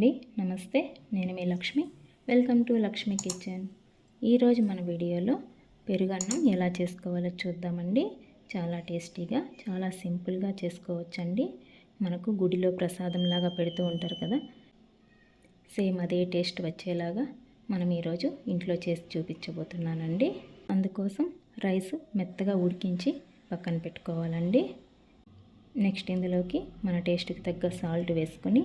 అండి. నమస్తే నేను మీ Lakshmi. Welcome to Lakshmi kitchen. ఈరోజు మన వీడియోలో పెరుగన్నం ఎలా చేసుకోవాలో చూద్దామండి. చాలా టేస్టీగా చాలా సింపుల్గా చేసుకోవచ్చండి. మనకు గుడిలో ప్రసాదం లాగా పెడుతూ ఉంటారు కదా. సేమ్ అదే టేస్ట్ వచ్చేలాగా మనం ఈరోజు ఇంట్లో చేసి చూపించబోతున్నానండి. అందుకోసం రైస్ మెత్తగా ఉడికించి పక్కన పెట్టుకోవాలండి. నెక్స్ట్ ఇందులోకి మన టేస్ట్కి తగ్గ సాల్ట్ వేసుకొని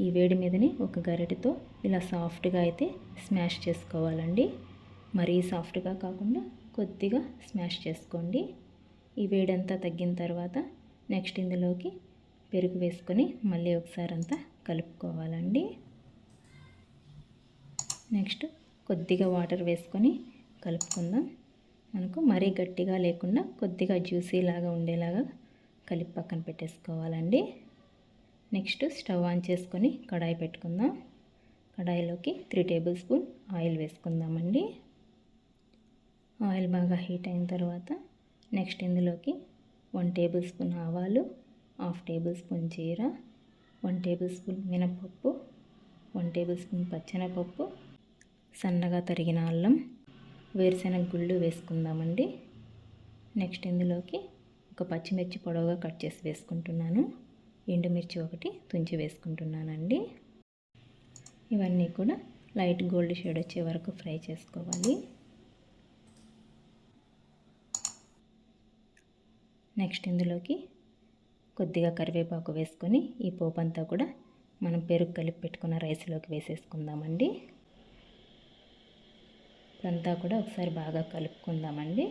ఈ వేడి మీదని ఒక గరిటెతో ఇలా సాఫ్ట్గా అయితే స్మాష్ చేసుకోవాలండి. మరీ సాఫ్ట్గా కాకుండా కొద్దిగా స్మాష్ చేసుకోండి. ఈ వేడంతా తగ్గిన తర్వాత నెక్స్ట్ ఇందులోకి పెరుగు వేసుకొని మళ్ళీ ఒకసారి అంతా కలుపుకోవాలండి. నెక్స్ట్ కొద్దిగా వాటర్ వేసుకొని కలుపుకుందాం. మనకు మరీ గట్టిగా లేకుండా కొద్దిగా జ్యూసీ లాగా ఉండేలాగా కలిపి పక్కన పెట్టేసుకోవాలండి. నెక్స్ట్ స్టవ్ ఆన్ చేసుకొని కడాయి పెట్టుకుందాం. కడాయిలోకి త్రీ టేబుల్ స్పూన్ ఆయిల్ వేసుకుందామండి. ఆయిల్ బాగా హీట్ అయిన తర్వాత నెక్స్ట్ ఇందులోకి వన్ టేబుల్ స్పూన్ ఆవాలు హాఫ్ టేబుల్ స్పూన్ జీర వన్ టేబుల్ స్పూన్ మినపప్పు వన్ టేబుల్ స్పూన్ పచ్చెనపప్పు సన్నగా తరిగిన అల్లం వేరుశెనగ గుళ్ళు వేసుకుందామండి. నెక్స్ట్ ఇందులోకి ఒక పచ్చిమిర్చి పొడవుగా కట్ చేసి వేసుకుంటున్నాను. ఎండుమిర్చి ఒకటి తుంచి వేసుకుంటున్నానండి. ఇవన్నీ కూడా లైట్ గోల్డ్ షేడ్ వచ్చే వరకు ఫ్రై చేసుకోవాలి. నెక్స్ట్ ఇందులోకి కొద్దిగా కరివేపాకు వేసుకొని ఈ పోపు అంతా కూడా మనం పెరుగు కలిపి పెట్టుకున్న రైస్లోకి వేసేసుకుందామండి. ఇదంతా కూడా ఒకసారి బాగా కలుపుకుందామండి.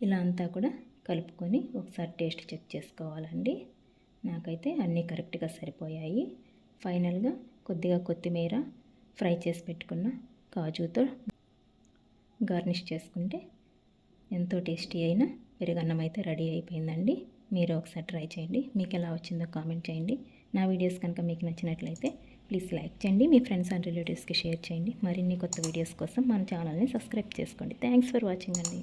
ఇలా అంతా కూడా కలుపుకొని ఒకసారి టేస్ట్ చెక్ చేసుకోవాలండి. నాకైతే అన్నీ కరెక్ట్గా సరిపోయాయి. ఫైనల్గా కొద్దిగా కొత్తిమీర ఫ్రై చేసి పెట్టుకున్న కాజుతో గార్నిష్ చేసుకుంటే ఎంతో టేస్టీ అయిన పెరుగన్నం అయితే రెడీ అయిపోయిందండి. మీరు ఒకసారి ట్రై చేయండి. మీకు ఎలా వచ్చిందో కామెంట్ చేయండి. నా వీడియోస్ కనుక మీకు నచ్చినట్లయితే ప్లీజ్ లైక్ చేయండి. మీ ఫ్రెండ్స్ అండ్ రిలేటివ్స్కి షేర్ చేయండి. మరిన్ని కొత్త వీడియోస్ కోసం మన ఛానల్ని సబ్స్క్రైబ్ చేసుకోండి. థ్యాంక్స్ ఫర్ వాచింగ్ అండి.